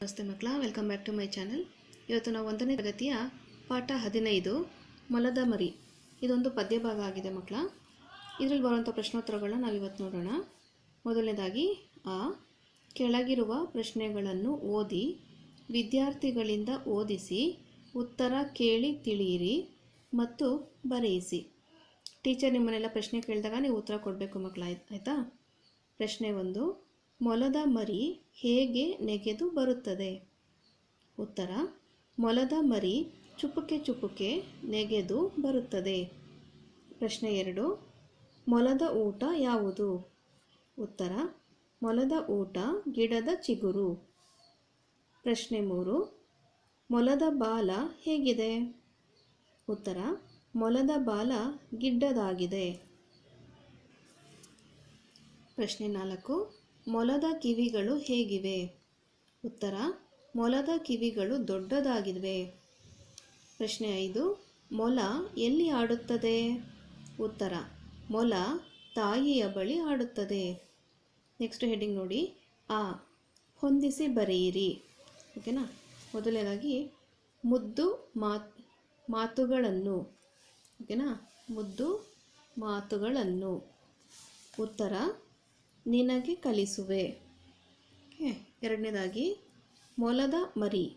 ನಮಸ್ತೆ ಮಕ್ಕಳ welcome back to my channel ಇವತ್ತು ನಾವು ಒಂದನೇ ತರಗತಿಯ ಪಾಠ ಹದಿನೈದು, ಮೊಲದ ಮರಿ. ಇದೊಂದು ಪದ್ಯ ಭಾಗ ಆಗಿದೆ ಮಕ್ಕಳ. ಇದರಲ್ಲಿ ಬರುವಂಥ ಪ್ರಶ್ನೋತ್ತರಗಳನ್ನ ನಾವು ಇವತ್ತು ನೋಡೋಣ. ಮೊದಲನೇದಾಗಿ, ಆ, ಕೆಳಗಿರುವ ಪ್ರಶ್ನೆಗಳನ್ನು ಓದಿ, ವಿದ್ಯಾರ್ಥಿಗಳಿಂದ ಓದಿಸಿ, ಉತ್ತರ ಕೇಳಿ ತಿಳಿಯಿರಿ ಮತ್ತು ಬರೆಯಿಸಿ. ಟೀಚರ್ ನಿಮ್ಮನ್ನೆಲ್ಲ ಪ್ರಶ್ನೆ ಕೇಳಿದಾಗ ನೀವು ಉತ್ತರ ಕೊಡಬೇಕು ಮಕ್ಕಳ ಆಯ್ತಾ? ಪ್ರಶ್ನೆ ಒಂದು ಮೊಲದ ಮರಿ ಹೇಗೆ ನೆಗೆದು ಬರುತ್ತದೆ? ಉತ್ತರ, ಮೊಲದ ಮರಿ ಚುಪುಕೆ ಚುಪುಕೆ ನೆಗೆದು ಬರುತ್ತದೆ. ಪ್ರಶ್ನೆ ಎರಡು, ಮೊಲದ ಊಟ ಯಾವುದು? ಉತ್ತರ, ಮೊಲದ ಊಟ ಗಿಡದ ಚಿಗುರು. ಪ್ರಶ್ನೆ ಮೂರು, ಮೊಲದ ಬಾಲ ಹೇಗಿದೆ? ಉತ್ತರ, ಮೊಲದ ಬಾಲ ಗಿಡ್ಡದಾಗಿದೆ. ಪ್ರಶ್ನೆ ನಾಲ್ಕು ಮೊಲದ ಕಿವಿಗಳು ಹೇಗಿವೆ? ಉತ್ತರ, ಮೊಲದ ಕಿವಿಗಳು ದೊಡ್ಡದಾಗಿವೆ ಪ್ರಶ್ನೆ ಐದು, ಮೊಲ ಎಲ್ಲಿ ಆಡುತ್ತದೆ? ಉತ್ತರ, ಮೊಲ ತಾಯಿಯ ಬಳಿ ಆಡುತ್ತದೆ. ನೆಕ್ಸ್ಟ್ ಹೆಡಿಂಗ್ ನೋಡಿ. ಆ, ಹೊಂದಿಸಿ ಬರೆಯಿರಿ. ಓಕೆನಾ ಮೊದಲನೇದಾಗಿ, ಮುದ್ದು ಮಾತ್ ಮಾತುಗಳನ್ನು. ಓಕೆನಾ ಮುದ್ದು ಮಾತುಗಳನ್ನು. ಉತ್ತರ ನಿನಗೆ ಕಲಿಸುವೆ. ಎರಡನೇದಾಗಿ, ಮೊಲದ ಮರಿ.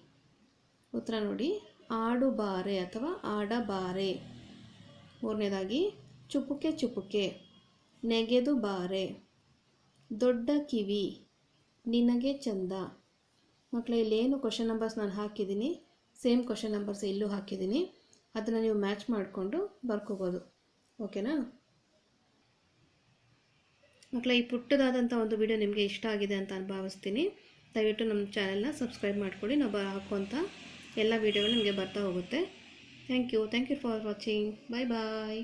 ಉತ್ತರ ನೋಡಿ, ಆಡುಬಾರೆ ಅಥವಾ ಆಡಬಾರೆ. ಮೂರನೇದಾಗಿ, ಚುಪುಕೆ ಚುಪುಕೆ. ನೆಗೆದು ಬಾರೆ ದೊಡ್ಡ ಕಿವಿ, ನಿನಗೆ ಚಂದ. ಮಕ್ಕಳ ಇಲ್ಲೇನು ಕ್ವಶನ್ ನಂಬರ್ಸ್ ನಾನು ಹಾಕಿದ್ದೀನಿ. ಸೇಮ್ ಕ್ವಶನ್ ನಂಬರ್ಸ್ ಇಲ್ಲೂ ಹಾಕಿದ್ದೀನಿ. ಅದನ್ನು ನೀವು ಮ್ಯಾಚ್ ಮಾಡಿಕೊಂಡು ಬರ್ಕೋಬೋದು. ಓಕೆನಾ ಮಕ್ಕಳ, ಈ ಪುಟ್ಟದಾದಂಥ ಒಂದು ವಿಡಿಯೋ ನಿಮಗೆ ಇಷ್ಟ ಆಗಿದೆ ಅಂತ ಭಾವಿಸ್ತೀನಿ. ದಯವಿಟ್ಟು ನಮ್ಮ ಚಾನೆಲ್ನ ಸಬ್ಸ್ಕ್ರೈಬ್ ಮಾಡ್ಕೊಳ್ಳಿ. ನಾವು ಬ ಹಾಕುವಂಥ ಎಲ್ಲ ವೀಡಿಯೋಗಳು ನಿಮಗೆ ಬರ್ತಾ ಹೋಗುತ್ತೆ. Thank you thank you for watching bye bye